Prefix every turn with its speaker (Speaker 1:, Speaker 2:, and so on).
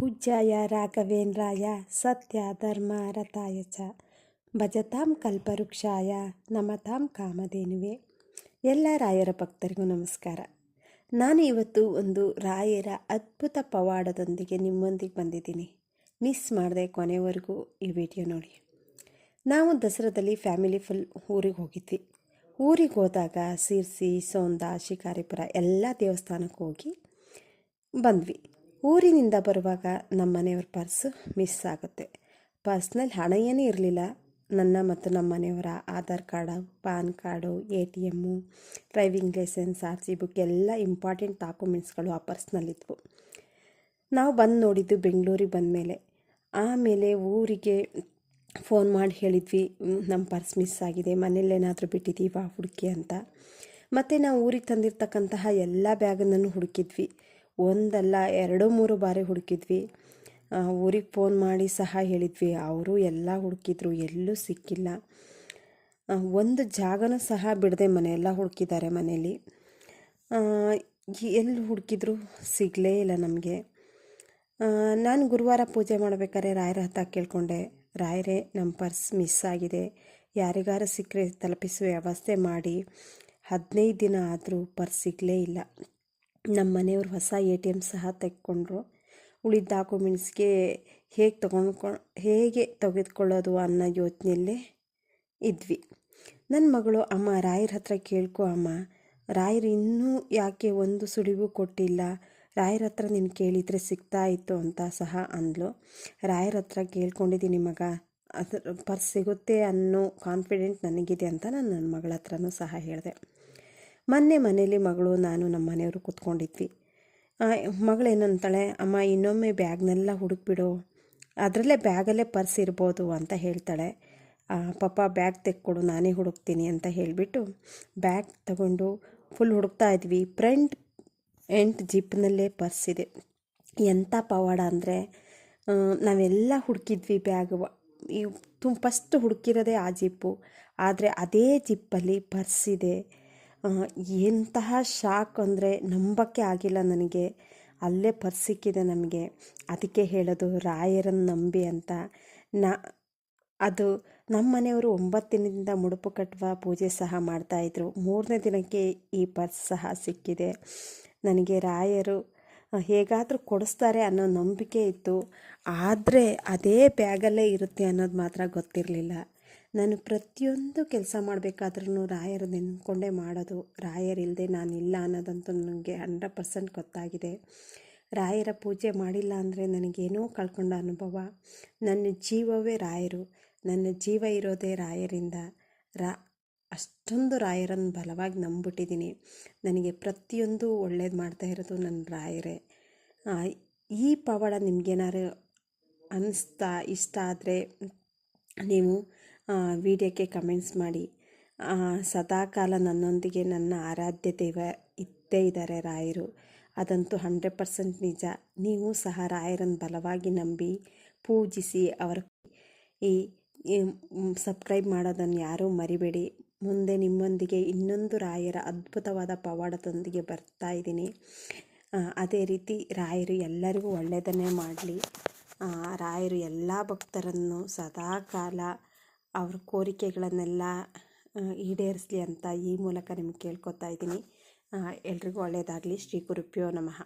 Speaker 1: ಪೂಜ್ಯಾಯ ರಾಘವೇಂದ್ರಾಯ ಸತ್ಯ ಧರ್ಮ ರಥಾಯ ಚ. ಭಜತಾಂ ಕಲ್ಪವೃಕ್ಷಾಯ ನಮತಾಂ ಕಾಮಧೇನುವೆ. ಎಲ್ಲ ರಾಯರ ಭಕ್ತರಿಗೂ ನಮಸ್ಕಾರ. ನಾನು ಇವತ್ತು ಒಂದು ರಾಯರ ಅದ್ಭುತ ಪವಾಡದೊಂದಿಗೆ ನಿಮ್ಮೊಂದಿಗೆ ಬಂದಿದ್ದೀನಿ. ಮಿಸ್ ಮಾಡದೆ ಕೊನೆವರೆಗೂ ಈ ವಿಡಿಯೋ ನೋಡಿ. ನಾವು ದಸರಾದಲ್ಲಿ ಫ್ಯಾಮಿಲಿ ಫುಲ್ ಊರಿಗೆ ಹೋಗಿದ್ವಿ. ಊರಿಗೆ ಹೋದಾಗ ಸಿರ್ಸಿ, ಸೋಂದ, ಶಿಕಾರಿಪುರ ಎಲ್ಲ ದೇವಸ್ಥಾನಕ್ಕೆ ಹೋಗಿ ಬಂದ್ವಿ. ಊರಿನಿಂದ ಬರುವಾಗ ನಮ್ಮ ಮನೆಯವ್ರ ಪರ್ಸು ಮಿಸ್ ಆಗುತ್ತೆ. ಪರ್ಸ್ನಲ್ಲಿ ಹಣ ಏನೇ ಇರಲಿಲ್ಲ. ನನ್ನ ಮತ್ತು ನಮ್ಮ ಮನೆಯವರ Aadhaar card, PAN card, A T M, driving licence, R C book ಎಲ್ಲ ಇಂಪಾರ್ಟೆಂಟ್ ಡಾಕ್ಯುಮೆಂಟ್ಸ್ಗಳು ಆ ಪರ್ಸ್ನಲ್ಲಿದ್ವು. ನಾವು ಬಂದು ನೋಡಿದ್ದು ಬೆಂಗಳೂರಿಗೆ ಬಂದ ಮೇಲೆ ಆಮೇಲೆ ಊರಿಗೆ ಫೋನ್ ಮಾಡಿ ಹೇಳಿದ್ವಿ ನಮ್ಮ ಪರ್ಸ್ ಮಿಸ್ ಆಗಿದೆ ಮನೇಲೇನಾದರೂ ಬಿಟ್ಟಿದ್ದೀವಾ ಹುಡುಕಿ? ಅಂತ. ಮತ್ತು ನಾವು ಊರಿಗೆ ತಂದಿರ್ತಕ್ಕಂತಹ ಎಲ್ಲ ಬ್ಯಾಗನ್ನು ಹುಡುಕಿದ್ವಿ. ಒಂದಲ್ಲ, ಎರಡು, ಮೂರು ಬಾರಿ ಹುಡುಕಿದ್ವಿ. ಊರಿಗೆ ಫೋನ್ ಮಾಡಿ ಸಹ ಹೇಳಿದ್ವಿ. ಅವರು ಎಲ್ಲ ಹುಡುಕಿದ್ರು, ಎಲ್ಲೂ ಸಿಕ್ಕಿಲ್ಲ. ಒಂದು ಜಾಗನೂ ಸಹ ಬಿಡದೆ ಮನೆಯೆಲ್ಲ ಹುಡುಕಿದ್ದಾರೆ ಮನೇಲಿ ಎಲ್ಲಿ ಹುಡುಕಿದ್ರು? ಸಿಗಲೇ ಇಲ್ಲ ನಮಗೆ. ನಾನು ಗುರುವಾರ ಪೂಜೆ ಮಾಡಬೇಕಾದ್ರೆ ರಾಯರ ಹತ್ತ ಕೇಳಿಕೊಂಡೆ. ರಾಯರೇ, ನಮ್ಮ ಪರ್ಸ್ ಮಿಸ್ ಆಗಿದೆ. ಯಾರಿಗಾರು ಸಿಕ್ಕರೆ ತಲುಪಿಸುವ ವ್ಯವಸ್ಥೆ ಮಾಡಿ. ಹದಿನೈದು ದಿನ ಆದರೂ ಪರ್ಸ್ ಸಿಗಲೇ ಇಲ್ಲ. ನಮ್ಮ ಮನೆಯವರು ಹೊಸ ಎ ಟಿ ಎಂ ಸಹ ತೆಕ್ಕೊಂಡ್ರು. ಉಳಿದ ಡಾಕ್ಯುಮೆಂಟ್ಸ್ಗೆ ಹೇಗೆ ತೊಗೊಂಡ್ಕೊ, ಹೇಗೆ ತೆಗೆದುಕೊಳ್ಳೋದು ಅನ್ನೋ ಯೋಚನೆಯಲ್ಲೇ ಇದ್ವಿ. ನನ್ನ ಮಗಳು, ಅಮ್ಮ ರಾಯರ ಹತ್ರ ಕೇಳ್ಕೊ, ಅಮ್ಮ, ರಾಯರು ಇನ್ನೂ ಯಾಕೆ ಒಂದು ಸುಳಿವು ಕೊಟ್ಟಿಲ್ಲ? ರಾಯರ ಹತ್ರ ನೀನು ಕೇಳಿದರೆ ಸಿಗ್ತಾ ಇತ್ತು ಅಂತ ಸಹ ಅಂದ್ಲು. ರಾಯರ ಹತ್ರ ಕೇಳ್ಕೊಂಡಿದ್ದೀನಿ, ಮಗ. ಅದ್ರ ಪರ್ಸ್ ಸಿಗುತ್ತೆ ಅನ್ನೋ ಕಾನ್ಫಿಡೆಂಟ್ ನನಗಿದೆ ಅಂತ ನಾನು ನನ್ನ ಮಗಳ ಹತ್ರನೂ ಸಹ ಹೇಳಿದೆ. ಮೊನ್ನೆ ಮನೇಲಿ ಮಗಳು, ನಾನು ನಮ್ಮ ಮನೆಯವರು ಕೂತ್ಕೊಂಡಿದ್ವಿ. ಮಗಳೇನಂತಾಳೆ ಅಮ್ಮ ಇನ್ನೊಮ್ಮೆ ಬ್ಯಾಗ್ನೆಲ್ಲ ಹುಡುಕ್ಬಿಡು, ಅದರಲ್ಲೇ ಬ್ಯಾಗಲ್ಲೇ ಪರ್ಸ್ ಇರ್ಬೋದು ಅಂತ ಹೇಳ್ತಾಳೆ. ಪಾಪ ಬ್ಯಾಗ್ ತೆಕ್ಕೊಡು, ನಾನೇ ಹುಡುಕ್ತೀನಿ ಅಂತ ಹೇಳಿಬಿಟ್ಟು ಬ್ಯಾಗ್ ತಗೊಂಡು ಫುಲ್ ಹುಡುಕ್ತಾ ಇದ್ವಿ. ಫ್ರಂಟ್ ಎಂಟ್ ಜಿಪ್ನಲ್ಲೇ ಪರ್ಸ್ ಇದೆ. ಎಂಥ ಪವಾಡ ಅಂದರೆ ನಾವೆಲ್ಲ ಹುಡುಕಿದ್ವಿ ಬ್ಯಾಗ್. ಈ ತುಂಬ ಫಸ್ಟ್ ಹುಡುಕಿರೋದೇ ಆ ಜಿಪ್ಪು, ಆದರೆ ಅದೇ ಜಿಪ್ಪಲ್ಲಿ ಪರ್ಸ್ ಇದೆ. ಎಂತಹ ಶಾಕ್ ಅಂದರೆ ನಂಬಕ್ಕೆ ಆಗಿಲ್ಲ ನನಗೆ. ಅಲ್ಲೇ ಪರ್ಸ್ ಸಿಕ್ಕಿದೆ ನಮಗೆ. ಅದಕ್ಕೆ ಹೇಳೋದು, ರಾಯರನ್ನು ನಂಬಿ ಅಂತ. ನಾ, ಅದು ನಮ್ಮ ಮನೆಯವರು ಒಂಬತ್ತು ದಿನದಿಂದ ಮುಡುಪು ಕಟ್ಟುವ ಪೂಜೆ ಸಹ ಮಾಡ್ತಾಯಿದ್ರು ಮೂರನೇ ದಿನಕ್ಕೆ ಈ ಪರ್ಸ್ ಸಹ ಸಿಕ್ಕಿದೆ. ನನಗೆ ರಾಯರು ಹೇಗಾದರೂ ಕೊಡಿಸ್ತಾರೆ ಅನ್ನೋ ನಂಬಿಕೆ ಇತ್ತು. ಆದರೆ ಅದೇ ಬ್ಯಾಗಲ್ಲೇ ಇರುತ್ತೆ ಅನ್ನೋದು ಮಾತ್ರ ಗೊತ್ತಿರಲಿಲ್ಲ. ನಾನು ಪ್ರತಿಯೊಂದು ಕೆಲಸ ಮಾಡಬೇಕಾದ್ರೂ ರಾಯರು ನೆನ್ಕೊಂಡೇ ಮಾಡೋದು. ರಾಯರಿಲ್ಲದೆ ನಾನಿಲ್ಲ ಅನ್ನೋದಂತೂ ನನಗೆ ಹಂಡ್ರೆಡ್ ಪರ್ಸೆಂಟ್ ಗೊತ್ತಾಗಿದೆ. ರಾಯರ ಪೂಜೆ ಮಾಡಿಲ್ಲ ಅಂದರೆ ನನಗೇನೋ ಕಳ್ಕೊಂಡ ಅನುಭವ. ನನ್ನ ಜೀವವೇ ರಾಯರು. ನನ್ನ ಜೀವ ಇರೋದೇ ರಾಯರಿಂದ. ರಾ, ಅಷ್ಟೊಂದು ರಾಯರನ್ನು ಬಲವಾಗಿ ನಂಬಿಟ್ಟಿದ್ದೀನಿ ನನಗೆ ಪ್ರತಿಯೊಂದು ಒಳ್ಳೇದು ಮಾಡ್ತಾ ಇರೋದು ನನ್ನ ರಾಯರೇ. ಈ ಪವಾಡ ನಿಮಗೇನಾರು ಅನ್ನಿಸ್ತಾ ಇಷ್ಟ ಆದರೆ ನೀವು ವಿಡಿಯೋಕ್ಕೆ ಕಮೆಂಟ್ಸ್ ಮಾಡಿ. ಸದಾಕಾಲ ನನ್ನೊಂದಿಗೆ ನನ್ನ ಆರಾಧ್ಯ ದೈವ ಇದ್ದೇ ಇದ್ದಾರೆ ರಾಯರು. ಅದಂತೂ ಹಂಡ್ರೆಡ್ ಪರ್ಸೆಂಟ್ ನಿಜ. ನೀವು ಸಹ ರಾಯರನ್ನು ಬಲವಾಗಿ ನಂಬಿ, ಪೂಜಿಸಿ, ಅವರ ಈ ಸಬ್ಸ್ಕ್ರೈಬ್ ಮಾಡೋದನ್ನು ಯಾರೂ ಮರಿಬೇಡಿ. ಮುಂದೆ ನಿಮ್ಮೊಂದಿಗೆ ಇನ್ನೊಂದು ರಾಯರ ಅದ್ಭುತವಾದ ಪವಾಡದೊಂದಿಗೆ ಬರ್ತಾ ಇದ್ದೀನಿ. ಅದೇ ರೀತಿ ರಾಯರು ಎಲ್ಲರಿಗೂ ಒಳ್ಳೆಯದನ್ನೇ ಮಾಡಲಿ. ರಾಯರು ಎಲ್ಲ ಭಕ್ತರನ್ನು ಸದಾಕಾಲ ಅವ್ರ ಕೋರಿಕೆಗಳನ್ನೆಲ್ಲ ಈಡೇರಿಸಲಿ ಅಂತ ಈ ಮೂಲಕ ನಿಮ್ಗೆ ಕೇಳ್ಕೊತಾ ಇದ್ದೀನಿ. ಎಲ್ರಿಗೂ ಒಳ್ಳೆಯದಾಗಲಿ ಶ್ರೀ ಗುರುಭ್ಯೋ ನಮಃ.